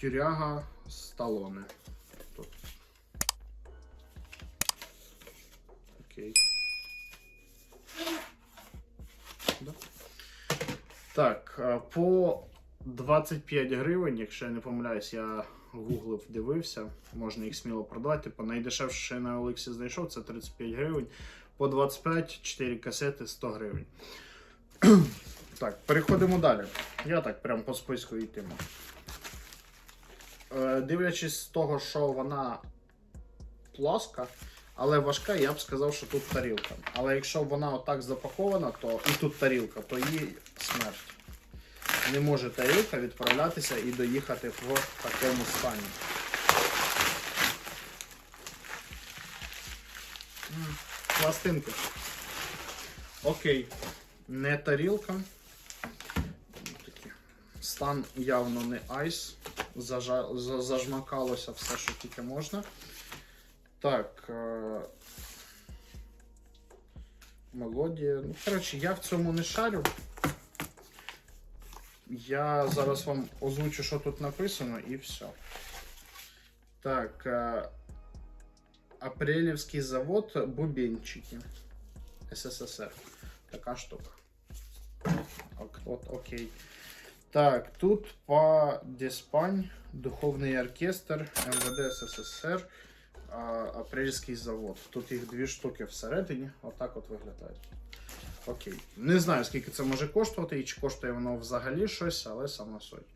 Тюряга Сталоне. Окей. Да. Так, по 25 гривень, якщо я не помиляюсь, я гуглив, дивився, можна їх сміло продавати. Типу, найдешевше, що я на Олексі знайшов, це 35 гривень. По 25, 4 касети 100 гривень. так, переходимо далі. Я так прям по списку йтиму. Е, дивлячись з того, що вона плоска, але важка, я б сказав, що тут тарілка. Але якщо вона отак запакована, то і тут тарілка, то її смерть. Не може тарілка відправлятися і доїхати в такому стані. Пластинки. Окей. Не тарілка. Стан явно не айс. Зажа... за- Зажмакалося все, що тільки можна. Так. Е... Мелодія. Ну, коротше, я в цьому не шарю. Я зараз вам озвучу, що тут написано, і все. Так. Е... Апрелівський завод Бубенчики. СССР. Така штука. Ок, от, окей. Так, тут по Деспань, Духовний оркестр, МВД СССР, Апрельський завод. Тут їх дві штуки всередині. Отак от виглядають. Окей. Не знаю, скільки це може коштувати і чи коштує воно взагалі щось, але сама суть.